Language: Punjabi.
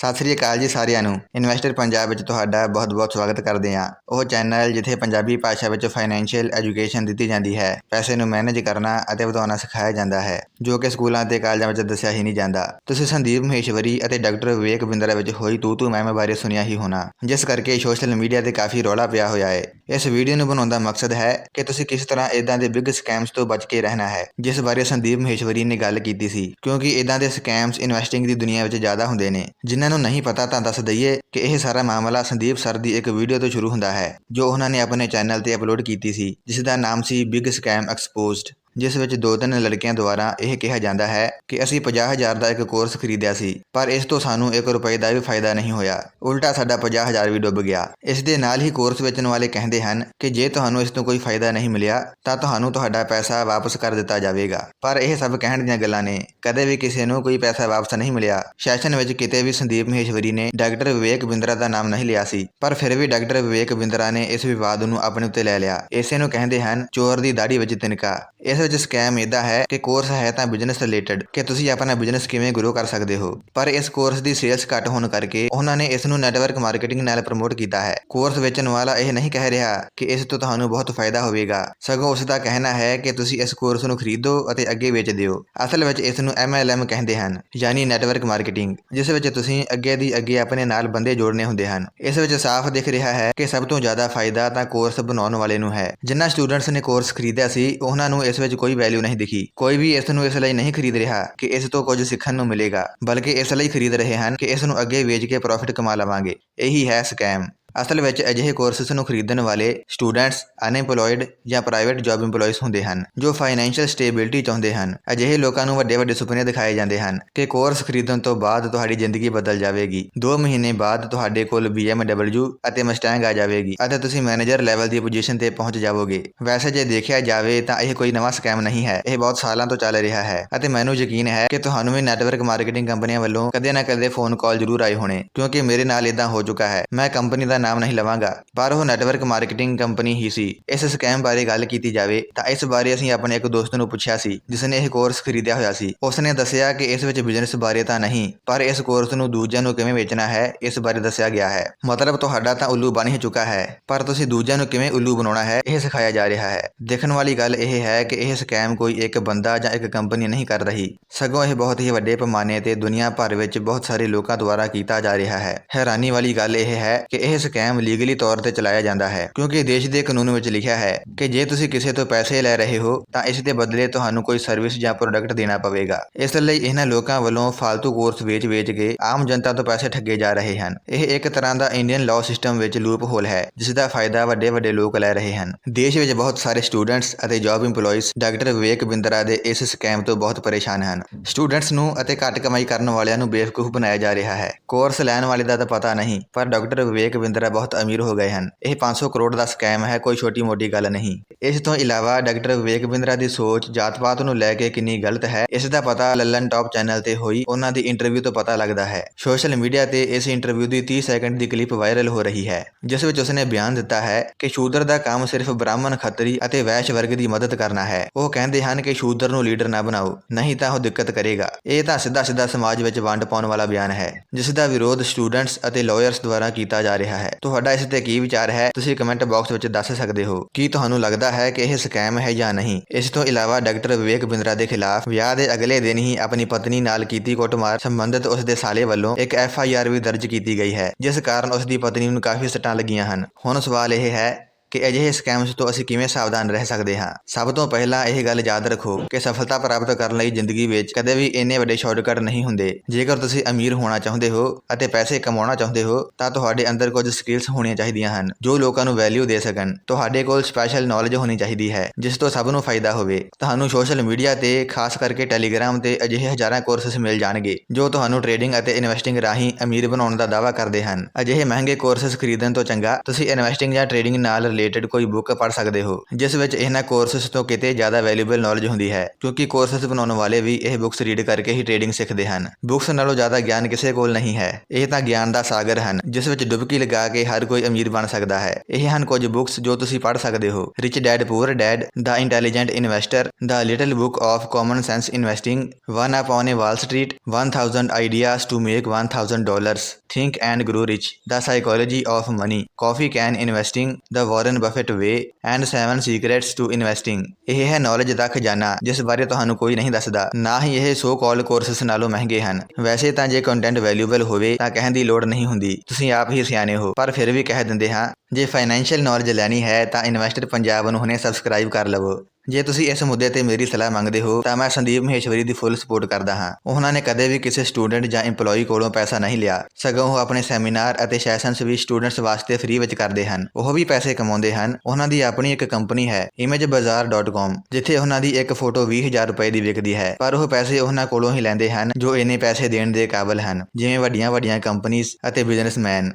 ਸਤਿ ਸ੍ਰੀ ਅਕਾਲ ਜੀ ਸਾਰਿਆਂ ਨੂੰ। ਇਨਵੈਸਟਰ ਪੰਜਾਬ ਵਿੱਚ ਤੁਹਾਡਾ ਬਹੁਤ-ਬਹੁਤ ਸਵਾਗਤ ਕਰਦੇ ਹਾਂ। ਉਹ ਚੈਨਲ ਜਿੱਥੇ ਪੰਜਾਬੀ ਭਾਸ਼ਾ ਵਿੱਚ ਫਾਈਨੈਂਸ਼ੀਅਲ ਐਜੂਕੇਸ਼ਨ ਦਿੱਤੀ ਜਾਂਦੀ ਹੈ। ਪੈਸੇ ਨੂੰ ਮੈਨੇਜ ਕਰਨਾ ਅਤੇ ਵਧਾਉਣਾ ਸਿਖਾਇਆ ਜਾਂਦਾ ਹੈ, ਜੋ ਕਿ ਸਕੂਲਾਂ ਤੇ ਕਾਲਜਾਂ ਵਿੱਚ ਦੱਸਿਆ ਹੀ ਨਹੀਂ ਜਾਂਦਾ। ਤੁਸੀਂ ਸੰਦੀਪ ਮਹੇਸ਼ਵਰੀ ਅਤੇ ਡਾਕਟਰ ਵਿਵੇਕ ਬਿੰਦਰਾ ਵਿੱਚ ਹੋਈ ਤੂ ਤੂ ਮੈਮ ਬਾਰੇ ਸੁਣਿਆ ਹੀ ਹੋਣਾ। ਜਿਸ ਕਰਕੇ ਸੋਸ਼ਲ ਮੀਡੀਆ ਤੇ ਕਾਫੀ ਰੌਲਾ ਪਿਆ ਹੋਇਆ ਹੈ। ਇਸ ਵੀਡੀਓ ਨੂੰ ਬਣਾਉਣ ਦਾ ਮਕਸਦ ਹੈ ਕਿ ਤੁਸੀਂ ਕਿਸ ਤਰ੍ਹਾਂ ਇਦਾਂ ਦੇ ਬਿਗ ਸਕੈਮਸ ਤੋਂ ਬਚ ਕੇ ਰਹਿਣਾ ਹੈ, ਜਿਸ ਬਾਰੇ ਸੰਦੀਪ ਮਹੇਸ਼ਵਰੀ ਨੇ ਗੱਲ ਕੀਤੀ ਸੀ। ਕਿਉਂਕਿ ਇਦਾਂ ਦੇ ਸਕੈਮਸ ਇਨਵੈਸਟਿੰਗ ਦੀ ਦੁਨੀਆ ਵਿੱਚ ਜ਼ਿਆਦਾ ਹੁੰਦੇ ਨੇ, ਜਿਨ੍ਹਾਂ ਨੂੰ ਨਹੀਂ ਪਤਾ ਤਾਂ ਦੱਸ ਦਈਏ ਕਿ ਇਹ ਸਾਰਾ ਮਾਮਲਾ ਸੰਦੀਪ ਸਰ ਦੀ ਇੱਕ ਵੀਡੀਓ ਤੋਂ ਸ਼ੁਰੂ ਹੁੰਦਾ ਹੈ, ਜੋ ਉਹਨਾਂ ਨੇ ਆਪਣੇ ਚੈਨਲ ਤੇ ਅਪਲੋਡ ਕੀਤੀ ਸੀ ਜਿਸ ਦਾ ਨਾਮ ਸੀ ਬਿਗ ਸਕੈਮ ਐਕਸਪੋਜ਼ਡ ਜਿਸ ਵਿੱਚ ਦੋ ਤਿੰਨ ਲੜਕਿਆਂ ਦੁਆਰਾ ਇਹ ਕਿਹਾ ਜਾਂਦਾ ਹੈ ਕਿ ਅਸੀਂ 50000 ਦਾ ਇੱਕ ਕੋਰਸ ਖਰੀਦਿਆ ਸੀ, ਪਰ ਇਸ ਤੋਂ ਸਾਨੂੰ 1 ਰੁਪਏ ਦਾ ਵੀ ਫਾਇਦਾ ਨਹੀਂ ਹੋਇਆ। ਉਲਟਾ ਸਾਡਾ 50000 ਵੀ ਡੁੱਬ ਗਿਆ। ਇਸ ਦੇ ਨਾਲ ਹੀ ਕੋਰਸ ਵੇਚਣ ਵਾਲੇ ਕਹਿੰਦੇ ਹਨ ਕਿ ਜੇ ਤੁਹਾਨੂੰ ਇਸ ਤੋਂ ਕੋਈ ਫਾਇਦਾ ਨਹੀਂ ਮਿਲਿਆ, ਤਾਂ ਤੁਹਾਨੂੰ ਤੁਹਾਡਾ ਪੈਸਾ ਵਾਪਸ ਕਰ ਦਿੱਤਾ ਜਾਵੇਗਾ। ਪਰ ਇਹ ਸਭ ਕਹਿਣ ਦੀਆਂ ਗੱਲਾਂ ਨੇ। ਕਦੇ ਵੀ ਕਿਸੇ ਨੂੰ ਕੋਈ ਪੈਸਾ ਵਾਪਸ ਨਹੀਂ ਮਿਲਿਆ। ਸੈਸ਼ਨ ਵਿੱਚ ਕਿਤੇ ਵੀ ਸੰਦੀਪ ਮਹੇਸ਼ਵਰੀ ਨੇ ਡਾਕਟਰ ਵਿਵੇਕ ਬਿੰਦਰਾ ਦਾ ਨਾਮ ਨਹੀਂ ਲਿਆ ਸੀ, ਪਰ ਫਿਰ ਵੀ ਡਾਕਟਰ ਵਿਵੇਕ ਬਿੰਦਰਾ ਨੇ ਇਸ ਵਿਵਾਦ ਨੂੰ ਆਪਣੇ ਉੱਤੇ ਲੈ ਲਿਆ। ਇਸੇ ਨੂੰ ਕਹਿੰਦੇ ਹਨ, ਚੋਰ ਦੀ ਦਾੜੀ ਵਿੱਚ ਤਿਨਕਾ। ਇਸ ਵਿੱਚ ਸਕੈਮ ਇਹਦਾ ਹੈ ਕਿ ਕੋਰਸ ਹੈ ਤਾਂ ਬਿਜ਼ਨਸ ਰਿਲੇਟਡ ਕਿ ਤੁਸੀਂ ਆਪਣਾ ਬਿਜ਼ਨਸ ਕਿਵੇਂ ਗਰੋ ਕਰ ਸਕਦੇ ਹੋ। ਪਰ ਇਸ ਕੋਰਸ ਦੀ ਸੇਲਸ ਘੱਟ ਹੋਣ ਕਰਕੇ ਉਹਨਾਂ ਨੇ ਇਸ ਨੂੰ ਨੈਟਵਰਕ ਮਾਰਕੀਟਿੰਗ ਨਾਲ ਪ੍ਰਮੋਟ ਕੀਤਾ ਹੈ। ਕੋਰਸ ਵੇਚਣ ਵਾਲਾ ਇਹ ਨਹੀਂ ਕਹਿ ਰਿਹਾ ਕਿ ਇਸ ਤੋਂ ਤੁਹਾਨੂੰ ਬਹੁਤ ਫਾਇਦਾ ਹੋਵੇਗਾ। ਸਗੋਂ ਉਸ ਦਾ ਕਹਿਣਾ ਹੈ ਕਿ ਤੁਸੀਂ ਇਸ ਕੋਰਸ ਨੂੰ ਖਰੀਦੋ ਅਤੇ ਅੱਗੇ ਵੇਚ ਦਿਓ। ਅਸਲ ਵਿੱਚ ਇਸ ਨੂੰ MLM ਕਹਿੰਦੇ ਹਨ, ਯਾਨੀ ਨੈਟਵਰਕ ਮਾਰਕੀਟਿੰਗ ਜਿਸ ਵਿੱਚ ਤੁਸੀਂ ਅੱਗੇ ਦੀ ਅੱਗੇ ਆਪਣੇ ਨਾਲ ਬੰਦੇ ਜੋੜਨੇ ਹੁੰਦੇ ਹਨ। ਇਸ ਵਿੱਚ ਸਾਫ਼ ਦਿਖ ਰਿਹਾ ਹੈ ਕਿ ਸਭ ਤੋਂ ਜ਼ਿਆਦਾ ਫਾਇਦਾ ਤਾਂ ਕੋਰਸ ਬਣਾਉਣ ਵਾਲੇ ਨੂੰ ਹੈ। ਜਿਨ੍ਹਾਂ ਸਟੂਡੈਂਟਸ ਨੇ ਕੋਰਸ ਖਰੀਦਿਆ ਸੀ, ਉਹਨਾਂ ਨੂੰ ਇਸ ਵਿੱਚ ਕੋਈ ਵੈਲਿਊ ਨਹੀਂ ਦਿਖੀ। ਕੋਈ ਵੀ ਇਸ ਨੂੰ ਇਸ ਲਈ ਨਹੀਂ ਖਰੀਦ ਰਿਹਾ ਕਿ ਇਸ ਤੋਂ ਕੁਝ ਸਿੱਖਣ ਨੂੰ ਮਿਲੇਗਾ, ਬਲਕਿ ਇਸ ਲਈ ਖਰੀਦ ਰਹੇ ਹਨ ਕਿ ਇਸ ਨੂੰ ਅੱਗੇ ਵੇਚ ਕੇ ਪ੍ਰੋਫਿਟ ਕਮਾ ਲਵਾਂਗੇ। ਇਹੀ ਹੈ ਸਕੈਮ ਅਸਲ ਵਿੱਚ ਅਜਿਹੇ ਕੋਰਸਸ ਨੂੰ ਖਰੀਦਣ ਵਾਲੇ ਸਟੂਡੈਂਟਸ ਅਨਐਮਪਲੋਇਡ ਜਾਂ ਪ੍ਰਾਈਵੇਟ ਜੌਬ EMPLOYEES ਹੁੰਦੇ ਹਨ, ਜੋ ਫਾਈਨੈਂਸ਼ੀਅਲ ਸਟੇਬਿਲਿਟੀ ਚਾਹੁੰਦੇ ਹਨ। ਅਜਿਹੇ ਲੋਕਾਂ ਨੂੰ ਵੱਡੇ ਵੱਡੇ ਸੁਪਨੇ ਦਿਖਾਏ ਜਾਂਦੇ ਹਨ ਕਿ ਕੋਰਸ ਖਰੀਦਣ ਤੋਂ ਬਾਅਦ ਤੁਹਾਡੀ ਜ਼ਿੰਦਗੀ ਬਦਲ ਜਾਵੇਗੀ। 2 ਮਹੀਨੇ ਬਾਅਦ ਤੁਹਾਡੇ ਕੋਲ BMW ਅਤੇ ਮਸਟੈਂਗ ਆ ਜਾਵੇਗੀ ਅਤੇ ਤੁਸੀਂ ਮੈਨੇਜਰ ਲੈਵਲ ਦੀ ਪੋਜੀਸ਼ਨ ਤੇ ਪਹੁੰਚ ਜਾਵੋਗੇ। ਵੈਸੇ ਜੇ ਦੇਖਿਆ ਜਾਵੇ ਤਾਂ ਇਹ ਕੋਈ ਨਵਾਂ ਸਕੈਮ ਨਹੀਂ ਹੈ। ਇਹ ਬਹੁਤ ਸਾਲਾਂ ਤੋਂ ਚੱਲ ਰਿਹਾ ਹੈ ਅਤੇ ਮੈਨੂੰ ਯਕੀਨ ਹੈ ਕਿ ਤੁਹਾਨੂੰ ਵੀ ਨੈਟਵਰਕ ਮਾਰਕੀਟਿੰਗ ਕੰਪਨੀਆਂ ਵੱਲੋਂ ਕਦੇ ਨਾ ਕਦੇ ਫੋਨ ਕਾਲ ਜ਼ਰੂਰ ਆਏ ਹੋਣੇ, ਕਿਉਂਕਿ ਮੇਰੇ ਨਾਲ ਇਦਾਂ ਹੋ ਚੁੱਕਾ ਹੈ। ਮੈਂ ਕੰਪਨੀ ਦਾ ਨਾਮ ਨਹੀਂ ਲਵਾਂਗਾ। ਪਰ ਉਹ ਨੈਟਵਰਕ ਮਾਰਕੀਟਿੰਗ ਕੰਪਨੀ ਹੀ ਸੀ। ਇਸ ਸਕੈਮ ਬਾਰੇ ਗੱਲ ਕੀਤੀ ਜਾਵੇ ਤਾਂ ਇਸ ਬਾਰੇ ਅਸੀਂ ਆਪਣੇ ਇੱਕ ਦੋਸਤ ਨੂੰ ਪੁੱਛਿਆ ਸੀ ਜਿਸ ਨੇ ਇਹ ਕੋਰਸ ਖਰੀਦਿਆ ਹੋਇਆ ਸੀ। ਉਸ ਨੇ ਦੱਸਿਆ ਕਿ ਇਸ ਵਿੱਚ ਬਿਜ਼ਨਸ ਬਾਰੇ ਤਾਂ ਨਹੀਂ, ਪਰ ਇਸ ਕੋਰਸ ਨੂੰ ਦੂਜਿਆਂ ਨੂੰ ਕਿਵੇਂ ਵੇਚਣਾ ਹੈ, ਇਸ ਬਾਰੇ ਦੱਸਿਆ ਗਿਆ ਹੈ। ਮਤਲਬ ਤੁਹਾਡਾ ਤਾਂ ਉੱਲੂ ਬਣ ਹੀ ਚੁੱਕਾ ਹੈ, ਪਰ ਤੁਸੀਂ ਦੂਜਿਆਂ ਨੂੰ ਕਿਵੇਂ ਉੱਲੂ ਬਣਾਉਣਾ ਹੈ, ਇਹ ਸਿਖਾਇਆ ਜਾ ਰਿਹਾ ਹੈ। ਦੇਖਣ ਵਾਲੀ ਗੱਲ ਇਹ ਹੈ ਕਿ ਇਹ ਸਕੈਮ ਕੋਈ ਇੱਕ ਬੰਦਾ ਜਾਂ ਇੱਕ ਕੰਪਨੀ ਨਹੀਂ ਕਰ ਰਹੀ। ਸਗੋਂ ਇਹ ਬਹੁਤ ਹੀ ਵੱਡੇ ਪੈਮਾਨੇ ਤੇ ਦੁਨੀਆ ਭਰ ਵਿੱਚ ਬਹੁਤ ਸਾਰੇ ਲੋਕਾਂ ਦੁਆਰਾ ਕੀਤਾ ਜਾ ਰਿਹਾ ਹੈ। ਹੈਰਾਨੀ ਵਾਲੀ ਗੱਲ ਇਹ ਹੈ ਕਿ ਇਹ ਸਕੈਮ ਲੀਗਲੀ ਤੌਰ ਤੇ ਚਲਾਇਆ ਜਾਂਦਾ ਹੈ, ਕਿਉਂਕਿ ਦੇਸ਼ ਦੇ ਕਾਨੂੰਨ ਵਿੱਚ ਲਿਖਿਆ ਹੈ ਕਿ ਜੇ ਤੁਸੀਂ ਕਿਸੇ ਤੋਂ ਪੈਸੇ ਲੈ ਰਹੇ ਹੋ, ਤਾਂ ਇਸ ਦੇ ਬਦਲੇ ਤੁਹਾਨੂੰ ਕੋਈ ਸਰਵਿਸ ਜਾਂ ਪ੍ਰੋਡਕਟ ਦੇਣਾ ਪਵੇਗਾ। ਇਸ ਲਈ ਇਹਨਾਂ ਲੋਕਾਂ ਵੱਲੋਂ ਫालतू ਕੋਰਸ ਵੇਚ-ਵੇਚ ਕੇ ਆਮ ਜਨਤਾ ਤੋਂ ਪੈਸੇ ਠੱਗੇ ਜਾ ਰਹੇ ਹਨ। ਇਹ ਇੱਕ ਤਰ੍ਹਾਂ ਦਾ ਇੰਡੀਅਨ ਲਾਅ ਸਿਸਟਮ ਵਿੱਚ ਲੂਪ ਹੋਲ ਹੈ ਜਿਸ ਦਾ ਫਾਇਦਾ ਵੱਡੇ-ਵੱਡੇ ਲੋਕ ਲੈ ਰਹੇ ਹਨ। ਦੇਸ਼ ਵਿੱਚ ਬਹੁਤ ਸਾਰੇ ਸਟੂਡੈਂਟਸ ਅਤੇ job EMPLOYEES doctor Vivek Bindra ਦੇ ਇਸ ਸਕੈਮ ਤੋਂ ਬਹੁਤ ਪਰੇਸ਼ਾਨ ਹਨ। ਸਟੂਡੈਂਟਸ ਨੂੰ ਅਤੇ ਘੱਟ ਕਮਾਈ ਕਰਨ ਵਾਲਿਆਂ ਨੂੰ ਬੇਵਕੂਫ ਬਣਾਇਆ ਜਾ ਰਿਹਾ ਹੈ। ਕੋਰਸ ਲੈਣ ਵਾਲੇ ਦਾ ਤਾਂ ਪਤਾ ਨਹੀਂ, ਪਰ ਡਾਕਟਰ ਵਿਵੇਕ ਬਿੰਦਰਾ ਬਹੁਤ ਅਮੀਰ ਹੋ ਗਏ ਹਨ। ਇਹ 500 ਕਰੋੜ ਦਾ ਸਕੈਮ ਹੈ, ਕੋਈ ਛੋਟੀ ਮੋਟੀ ਗੱਲ ਨਹੀਂ। ਇਸ ਤੋਂ ਇਲਾਵਾ ਡਾਕਟਰ ਵਿਵੇਕ ਬਿੰਦਰਾ ਦੀ ਸੋਚ ਜਾਤ-ਪਾਤ ਨੂੰ ਲੈ ਕੇ ਕਿੰਨੀ ਗਲਤ ਹੈ, ਇਸ ਦਾ ਪਤਾ ਲੱਲਨ ਟਾਪ ਚੈਨਲ ਤੇ ਹੋਈ, ਉਹਨਾਂ ਦੀ ਇੰਟਰਵਿਊ ਤੋਂ ਪਤਾ ਲੱਗਦਾ ਹੈ। ਸੋਸ਼ਲ ਮੀਡੀਆ ਤੇ ਇਸ ਇੰਟਰਵਿਊ ਦੀ 30 ਸੈਕਿੰਡ ਦੀ ਕਲਿੱਪ ਵਾਇਰਲ ਹੋ ਰਹੀ ਹੈ, ਜਿਸ ਵਿੱਚ ਉਸਨੇ ਬਿਆਨ ਦਿੱਤਾ ਹੈ ਕਿ ਸ਼ੂਦਰ ਦਾ ਕੰਮ ਸਿਰਫ ਬ੍ਰਾਹਮਣ ਖੱਤਰੀ ਅਤੇ ਵੈਸ਼ ਵਰਗ ਦੀ ਮਦਦ ਕਰਨਾ ਹੈ। ਉਹ ਕਹਿੰਦੇ ਹਨ ਕਿ ਸ਼ੂਦਰ ਨੂੰ ਲੀਡਰ ਨਾ ਬਣਾਓ, ਨਹੀਂ ਤਾਂ ਉਹ ਦਿੱਕਤ ਕਰੇਗਾ। ਇਹ ਤਾਂ ਸਿੱਧਾ-ਸਿੱਧਾ ਸਮਾਜ ਵਿੱਚ ਵੰਡ ਪਾਉਣ ਵਾਲਾ ਬਿਆਨ ਹੈ, ਜਿਸ ਦਾ ਵਿਰੋਧ ਸਟੂਡੈਂਟਸ ਅਤੇ ਲਾਇਰਸ ਦੁਆਰਾ ਕੀਤਾ ਜਾ ਰਿਹਾ ਹੈ। ਤੁਹਾਡਾ ਇਸ ਤੇ ਕੀ ਵਿਚਾਰ ਹੈ? ਤੁਸੀਂ ਕਮੈਂਟ ਬਾਕਸ ਵਿੱਚ ਦੱਸ ਸਕਦੇ ਹੋ। ਕੀ ਤੁਹਾਨੂੰ ਲੱਗਦਾ ਹੈ ਕਿ ਇਹ ਸਕੈਮ ਹੈ ਜਾਂ ਨਹੀਂ? ਇਸ ਤੋਂ ਇਲਾਵਾ ਡਾਕਟਰ ਵਿਵੇਕ ਬਿੰਦਰਾ ਦੇ ਖਿਲਾਫ ਵਿਆਹ ਦੇ ਅਗਲੇ ਦਿਨ ਹੀ ਆਪਣੀ ਪਤਨੀ ਨਾਲ ਕੀਤੀ ਕੁੱਟਮਾਰ ਸੰਬੰਧਿਤ ਉਸ ਦੇ ਸਾਲੇ ਵੱਲੋਂ ਇੱਕ ਐਫ ਆਈ ਆਰ ਵੀ ਦਰਜ ਕੀਤੀ ਗਈ ਹੈ, ਜਿਸ ਕਾਰਨ ਉਸ ਦੀ ਪਤਨੀ ਨੂੰ ਕਾਫੀ ਸੱਟਾਂ ਲੱਗੀਆਂ ਹਨ। ਹੁਣ ਸਵਾਲ ਇਹ ਹੈ ਕਿ ਅਜਿਹੇ ਸਕੈਮਸ ਤੋਂ ਅਸੀਂ ਕਿਵੇਂ ਸਾਵਧਾਨ ਰਹਿ ਸਕਦੇ ਹਾਂ? ਸਭ ਤੋਂ ਪਹਿਲਾਂ ਇਹ ਗੱਲ ਯਾਦ ਰੱਖੋ ਕਿ ਸਫਲਤਾ ਪ੍ਰਾਪਤ ਕਰਨ ਲਈ ਜ਼ਿੰਦਗੀ ਵਿੱਚ ਕਦੇ ਵੀ ਇੰਨੇ ਵੱਡੇ ਸ਼ਾਰਟਕਟ ਨਹੀਂ ਹੁੰਦੇ। ਜੇਕਰ ਤੁਸੀਂ ਅਮੀਰ ਹੋਣਾ ਚਾਹੁੰਦੇ ਹੋ ਅਤੇ ਪੈਸੇ ਕਮਾਉਣਾ ਚਾਹੁੰਦੇ ਹੋ, ਤਾਂ ਤੁਹਾਡੇ ਅੰਦਰ ਕੁਝ ਸਕਿੱਲਸ ਹੋਣੀਆਂ ਚਾਹੀਦੀਆਂ ਹਨ, ਜੋ ਲੋਕਾਂ ਨੂੰ ਵੈਲਿਊ ਦੇ ਸਕਣ। ਤੁਹਾਡੇ ਕੋਲ ਸਪੈਸ਼ਲ ਨੌਲੇਜ ਹੋਣੀ ਚਾਹੀਦੀ ਹੈ, ਜਿਸ ਤੋਂ ਸਭ ਨੂੰ ਫਾਇਦਾ ਹੋਵੇ। ਤੁਹਾਨੂੰ ਸੋਸ਼ਲ ਮੀਡੀਆ ਤੇ, ਖਾਸ ਕਰਕੇ ਟੈਲੀਗ੍ਰਾਮ ਤੇ ਅਜਿਹੇ ਹਜ਼ਾਰਾਂ ਕੋਰਸਸ ਮਿਲ ਜਾਣਗੇ, ਜੋ ਤੁਹਾਨੂੰ ਟ੍ਰੇਡਿੰਗ ਅਤੇ ਇਨਵੈਸਟਿੰਗ ਰਾਹੀਂ ਅਮੀਰ ਬਣਾਉਣ ਦਾ ਦਾਅਵਾ ਕਰਦੇ ਹਨ। ਅਜਿਹੇ ਮਹਿੰਗੇ ਕੋਰਸਸ ਖਰੀਦਣ ਤੋਂ ਚੰਗਾ, ਤੁਸੀਂ ਇਨਵੈਸਟਿੰਗ ਜਾਂ ਟ੍ਰੇਡਿੰਗ ਨਾਲ ਰਿਲੇਟਡ ਕੋਈ ਬੁੱਕ ਪੜ੍ਹ ਸਕਦੇ ਹੋ, ਜਿਸ ਵਿੱਚ ਇਹਨਾਂ ਕੋਰਸਸ ਤੋਂ ਕਿਤੇ ਜ਼ਿਆਦਾ ਵੈਲਿਊਬਲ ਨੌਲੇਜ ਹੁੰਦੀ ਹੈ, ਕਿਉਂਕਿ ਕੋਰਸਸ ਬਣਾਉਣ ਵਾਲੇ ਵੀ ਇਹ ਬੁੱਕਸ ਰੀਡ ਕਰਕੇ ਹੀ ਟ੍ਰੇਡਿੰਗ ਸਿੱਖਦੇ ਹਨ। ਬੁੱਕਸ ਨਾਲੋਂ ਜ਼ਿਆਦਾ ਗਿਆਨ ਕਿਸੇ ਕੋਲ ਨਹੀਂ ਹੈ, ਇਹ ਤਾਂ ਗਿਆਨ ਦਾ ਸਾਗਰ ਹਨ, ਜਿਸ ਵਿੱਚ ਡੁਬਕੀ ਲਗਾ ਕੇ ਹਰ ਕੋਈ ਅਮੀਰ ਬਣ ਸਕਦਾ ਹੈ। ਇਹ ਹਨ ਕੁਝ ਬੁੱਕਸ ਜੋ ਤੁਸੀਂ ਪੜ੍ਹ ਸਕਦੇ ਹੋ rich dad poor dad the intelligent investor the little book of common sense investing one up on a street 1000 ideas to make 1000 dollars think and grow rich the psychology of money coffee can investing the Warren Buffett way and 7 secrets to investing ਇਹ ਹੈ ਨੌਲੇਜ ਦਾ ਖਜ਼ਾਨਾ, ਜਿਸ ਬਾਰੇ ਤੁਹਾਨੂੰ ਕੋਈ ਨਹੀਂ ਦੱਸਦਾ। ਨਾ ਹੀ ਇਹ ਸੋ ਕਾਲ ਕੋਰਸਸ ਨਾਲੋਂ ਮਹਿੰਗੇ ਹਨ। ਵੈਸੇ ਤਾਂ ਜੇ ਕੰਟੈਂਟ ਵੈਲਿਊਬਲ ਹੋਵੇ, ਤਾਂ ਕਹਿਣ ਦੀ ਲੋੜ ਨਹੀਂ ਹੁੰਦੀ। ਤੁਸੀਂ ਆਪ ਹੀ ਸਿਆਣੇ ਹੋ। ਪਰ ਫਿਰ ਵੀ ਕਹਿ ਦਿੰਦੇ ਹਾਂ, ਜੇ ਫਾਈਨੈਂਸ਼ੀਅਲ ਨੌਲੇਜ ਲੈਣੀ ਹੈ, ਤਾਂ ਇਨਵੈਸਟਰ ਪੰਜਾਬ ਨੂੰ ਹੁਣੇ ਸਬਸਕ੍ਰਾਈਬ ਕਰ ਲਵੋ। ਜੇ ਤੁਸੀਂ ਇਸ ਮੁੱਦੇ ਤੇ ਮੇਰੀ ਸਲਾਹ ਮੰਗਦੇ ਹੋ, ਤਾਂ ਮੈਂ ਸੰਦੀਪ ਮਹੇਸ਼ਵਰੀ ਦੀ ਫੁੱਲ ਸਪੋਰਟ ਕਰਦਾ ਹਾਂ। ਉਹਨਾਂ ਨੇ ਕਦੇ ਵੀ ਕਿਸੇ ਸਟੂਡੈਂਟ ਜਾਂ EMPLOYEE ਕੋਲੋਂ ਪੈਸਾ ਨਹੀਂ ਲਿਆ। ਸਗੋਂ ਉਹ ਆਪਣੇ ਸੈਮੀਨਾਰ ਅਤੇ ਸੈਸ਼ਨਸ ਵੀ ਸਟੂਡੈਂਟਸ ਵਾਸਤੇ ਫ੍ਰੀ ਵਿੱਚ ਕਰਦੇ ਹਨ। ਉਹ ਵੀ ਪੈਸੇ ਕਮਾਉਂਦੇ ਹਨ। ਉਹਨਾਂ ਦੀ ਆਪਣੀ ਇੱਕ ਕੰਪਨੀ ਹੈ imagebazaar.com ਜਿੱਥੇ ਉਹਨਾਂ ਦੀ ਇੱਕ ਫੋਟੋ 20000 ਰੁਪਏ ਦੀ ਵਿਕਦੀ ਹੈ। ਪਰ ਉਹ ਪੈਸੇ ਉਹਨਾਂ ਕੋਲੋਂ ਹੀ ਲੈਂਦੇ ਹਨ, ਜੋ ਇੰਨੇ ਪੈਸੇ ਦੇਣ ਦੇ ਕਾਬਿਲ ਹਨ। ਜਿਵੇਂ ਵੱਡੀਆਂ ਵੱਡੀਆਂ ਕੰਪਨੀਆਂ ਅਤੇ ਬਿਜ਼ਨਸਮੈਨ